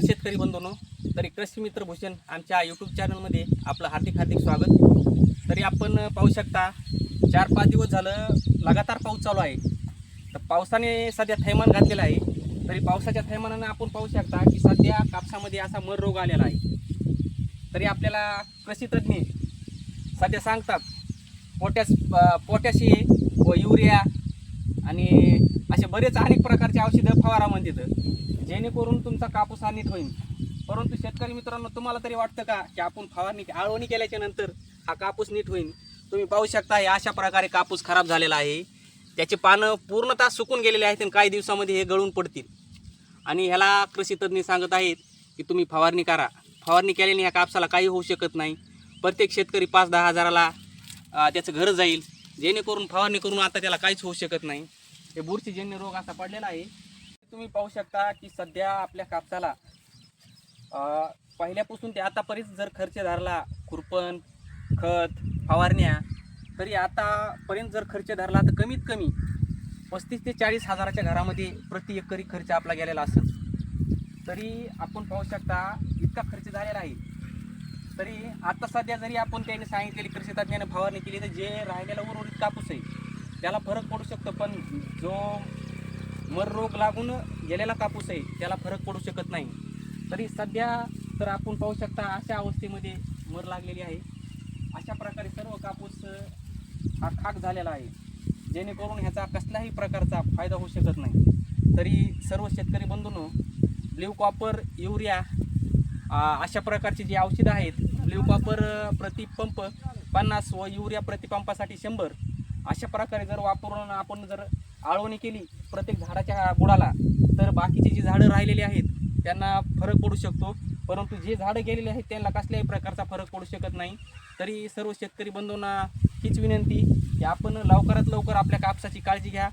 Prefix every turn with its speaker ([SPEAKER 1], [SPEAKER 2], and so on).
[SPEAKER 1] शेतकरी बंधूनो तरी कृषी मित्र भूषण आमच्या यूट्यूब चॅनलमध्ये आपलं हार्दिक हार्दिक स्वागत. तरी आपण पाहू शकता चार पाच दिवस झालं लगातार पाऊस चालू आहे. तर पावसाने सध्या थैमान घातलेलं आहे. तरी पावसाच्या थैमानानं आपण पाहू शकता की सध्या कापसामध्ये असा मर रोग आलेला आहे. तरी आपल्याला कृषी तज्ज्ञ सध्या सांगतात पोटॅश पोटॅशी व युरिया आणि असे बरेच अनेक प्रकारचे औषधं फवारा म्हणतात जेणेकरून तुमचा कापूस हा नीट होईल. परंतु शेतकरी मित्रांनो तुम्हाला तरी वाटतं का की आपण फवारणी आळवणी केल्याच्यानंतर हा कापूस नीट होईल? तुम्ही पाहू शकता हे अशा प्रकारे कापूस खराब झालेला आहे. त्याचे पानं पूर्णतः सुकून गेलेले आहेत आणि काही दिवसामध्ये हे गळून पडतील. आणि ह्याला कृषी तज्ज्ञ सांगत आहेत की तुम्ही फवारणी करा. फवारणी केल्याने ह्या कापसाला काही होऊ शकत नाही. प्रत्येक शेतकरी पाच दहा हजाराला त्याचं घर जाईल. जेणेकरून फवारणी करून आता त्याला काहीच होऊ शकत नाही. हे बुरशीजन्य रोग असा पडलेला आहे. तुम्ही पाहू शकता की सध्या आपल्या कापसाला पहिल्यापासून ते आतापर्यंत जर खर्च धरला खुरपण खत फवारण्या तरी आतापर्यंत जर खर्च धरला तर कमीत कमी पस्तीस ते चाळीस हजाराच्या घरामध्ये प्रति एकरी खर्च आपला गेलेला असेल. तरी आपण पाहू शकता इतका खर्च झालेला आहे. तरी आता सध्या जरी आपण त्याने सांगितलेली कृषी तज्ञाने फवारणी केली तर जे राहिलेला उर्वरित कापूस आहे त्याला फरक पडू शकतो पण जो मर रोग लागून गेलेला कापूस आहे त्याला फरक पडू शकत नाही. तरी सध्या तर आपण पाहू शकता अशा अवस्थेमध्ये मर लागलेली आहे. अशा प्रकारे सर्व कापूस हा खाक झालेला आहे. जेणेकरून ह्याचा कसल्याही प्रकारचा फायदा होऊ शकत नाही. तरी सर्व शेतकरी बंधूंनो ब्ल्यू कॉपर युरिया अशा प्रकारची जी औषधं आहेत ब्ल्यू कॉपर प्रतिपंप पन्नास व युरिया प्रतिपंपासाठी शंभर अशा प्रकारे जर वापरून आपण जर आळवणी केली प्रत्येक झाडाच्या बुडाला तर बाकीची जी झाडं राहिलेली आहेत त्यांना फरक पडू शकतो. परंतु जे झाडं गेलेले आहेत त्यांना कसल्याही प्रकारचा फरक पडू शकत नाही. तरी सर्व शेतकरी बंधूंना हीच विनंती की आपण लवकरात लवकर आपल्या कापसाची काळजी घ्या.